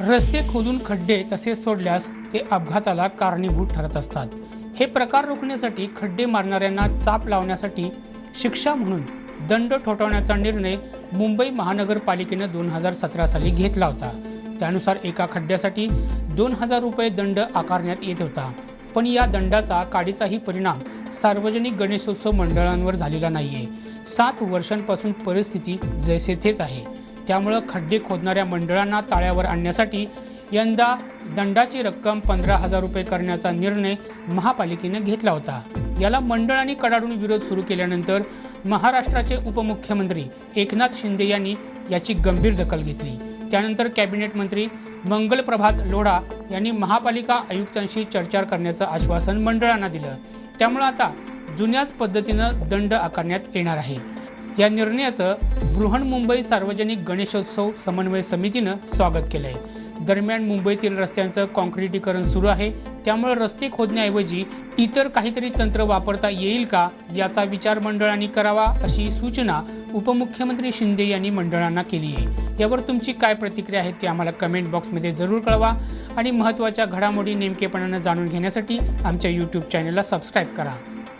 रस्ते खोदून खड्डे तसे सोडल्यास ते अपघाताला कारणीभूत ठरत असतात. हे प्रकार रोखण्यासाठी खड्डे मारणाऱ्यांना चाप लावण्यासाठी शिक्षा म्हणून दंड ठोठावण्याचा निर्णय मुंबई महानगरपालिकेनं दोन हजार सतरा साली घेतला होता. त्यानुसार एका खड्ड्यासाठी दोन हजार रुपये दंड आकारण्यात येत होता. पण या दंडाचा काडीचाही परिणाम सार्वजनिक गणेशोत्सव मंडळांवर झालेला नाहीये. सात वर्षांपासून परिस्थिती जैसे तेच आहे. त्यामुळं खड्डे खोदणाऱ्या मंडळांना ताळ्यावर आणण्यासाठी यंदा दंडाची रक्कम पंधरा हजार रुपये करण्याचा निर्णय महापालिकेनं घेतला होता. याला मंडळांनी कडाडून विरोध सुरू केल्यानंतर महाराष्ट्राचे उपमुख्यमंत्री एकनाथ शिंदे यांनी याची गंभीर दखल घेतली. त्यानंतर कॅबिनेट मंत्री मंगल प्रभात लोढा यांनी महापालिका आयुक्तांशी चर्चा करण्याचं आश्वासन मंडळांना दिलं. त्यामुळं आता जुन्याच पद्धतीनं दंड आकारण्यात येणार आहे. या निर्णयाचं बृहन्मुंबई सार्वजनिक गणेशोत्सव समन्वय समितीनं स्वागत केलं आहे दरम्यान मुंबईतील रस्त्यांचं कॉन्क्रिटीकरण सुरू आहे. त्यामुळे रस्ते खोदण्याऐवजी इतर काहीतरी तंत्र वापरता येईल का याचा विचार मंडळांनी करावा अशी सूचना उपमुख्यमंत्री शिंदे यांनी मंडळांना केली आहे. यावर तुमची काय प्रतिक्रिया आहे ते आम्हाला कमेंट बॉक्समध्ये जरूर कळवा. आणि महत्त्वाच्या घडामोडी नेमकेपणानं जाणून घेण्यासाठी आमच्या यूट्यूब चॅनलला सबस्क्राईब करा.